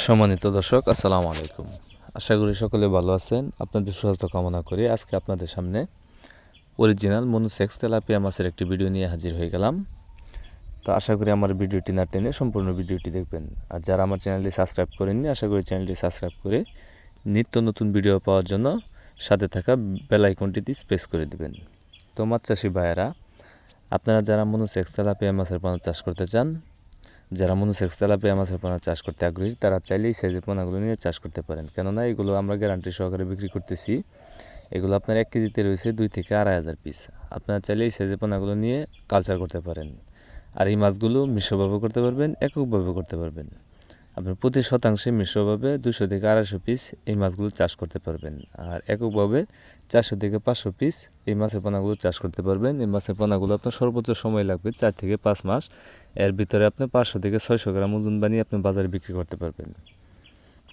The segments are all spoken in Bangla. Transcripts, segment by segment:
সম্মানিত দর্শক, আসসালামু আলাইকুম। আশা করি সকলে ভালো আছেন। আপনাদের সুস্বাস্থ্য কামনা করি আজকে আপনাদের সামনে অরিজিনাল মনুসেক্স তেলাপিয়া মাছের একটি ভিডিও নিয়ে হাজির হয়ে গেলাম। তো আশা করি আমার ভিডিওটি না টেনে সম্পূর্ণ ভিডিওটি দেখবেন। আর যারা আমার চ্যানেলটি সাবস্ক্রাইব করেননি, আশা করি চ্যানেলটি সাবস্ক্রাইব করে নিত্য নতুন ভিডিও পাওয়ার জন্য সাথে থাকা বেল আইকনটিতে স্পেস করে দিবেন। তো মাছ চাষি ভাইয়েরা, আপনারা যারা মনুসেক্স তেলাপিয়া মাছের পানা চাষ করতে চান যারা মনুসেক্স তেলাপিয়া মাছের পোনা চাষ করতে আগ্রহী, তারা চাইলেই সাইজের পোনাগুলো নিয়ে চাষ করতে পারেন। কেননা এগুলো আমরা গ্যারান্টি সহকারে বিক্রি করতেছি। এগুলো আপনার এক কেজিতে রয়েছে দুই থেকে আড়াই হাজার পিস। আপনারা চাইলে এই সাইজের পোনাগুলো নিয়ে কালচার করতে পারেন। আর এই মাছগুলো মিশ্রভাবে করতে পারবেন, এককভাবে করতে পারবেন। আপনি প্রতি শতাংশে মিশ্রভাবে দুশো থেকে আড়াইশো পিস এই মাছগুলো চাষ করতে পারবেন। আর এককভাবে চারশো থেকে পাঁচশো পিস এই মাছের পোনাগুলো চাষ করতে পারবেন। এই মাছের পোনাগুলো আপনার সর্বোচ্চ সময় লাগবে চার থেকে পাঁচ মাস। এর ভিতরে আপনি পাঁচশো থেকে ছয়শো গ্রাম ওজন বানিয়ে আপনি বাজারে বিক্রি করতে পারবেন।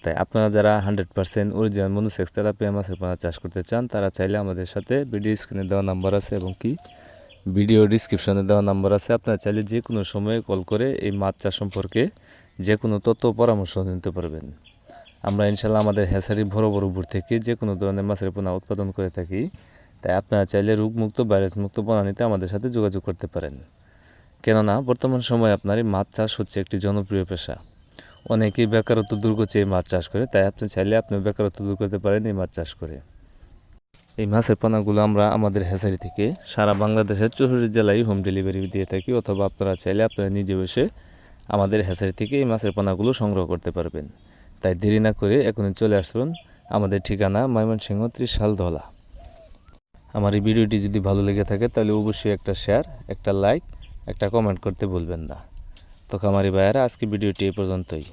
তাই আপনারা যারা hundred percent original monosex tilapia মাছের পোনা চাষ করতে চান, তারা চাইলে আমাদের সাথে ভিডিও স্ক্রিনে দেওয়া নাম্বার আছে এবং কি ভিডিও ডিসক্রিপশনে দেওয়া নাম্বার আছে। আপনারা চাইলে যে কোনো সময়ে কল করে এই মাছ চাষ সম্পর্কে যে কোনো তথ্য পরামর্শ নিতে পারবেন। আমরা ইনশাল্লাহ আমাদের হ্যাসারি বড় বড় উপর থেকে যে কোনো ধরনের মাছের পোনা উৎপাদন করে থাকি। তাই আপনারা চাইলে রোগমুক্ত ভাইরাস মুক্ত পোনা নিতে আমাদের সাথে যোগাযোগ করতে পারেন। কেননা, বর্তমান সময়ে আপনার এই মাছ চাষ হচ্ছে একটি জনপ্রিয় পেশা। অনেকেই বেকারত্ব দূর করছে এই মাছ চাষ করে, তাই আপনি চাইলে আপনি বেকারত্ব দূর করতে পারেন এই মাছ চাষ করে। এই মাছের পোনাগুলো আমরা আমাদের হ্যাচারি থেকে সারা বাংলাদেশের চৌষট্টি জেলায় হোম ডেলিভারি দিয়ে থাকি, অথবা আপনারা চাইলে আপনারা নিজে বসে আমাদের হ্যাচারি থেকে এই মাছের পোনাগুলো সংগ্রহ করতে পারবেন। তাই দেরি না করে এখনই চলে আসুন আমাদের ঠিকানা ময়মনসিংহ ত্রিশাল ধলা। আমার এই ভিডিওটি যদি ভালো লেগে থাকে তাহলে অবশ্যই একটা শেয়ার, একটা লাইক, একটা কমেন্ট করতে ভুলবেন না। তো কামারি ভাইয়েরা আজকে ভিডিওটি এই পর্যন্তই।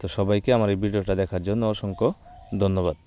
তো সবাইকে আমার এই ভিডিওটা দেখার জন্য অসংখ্য ধন্যবাদ।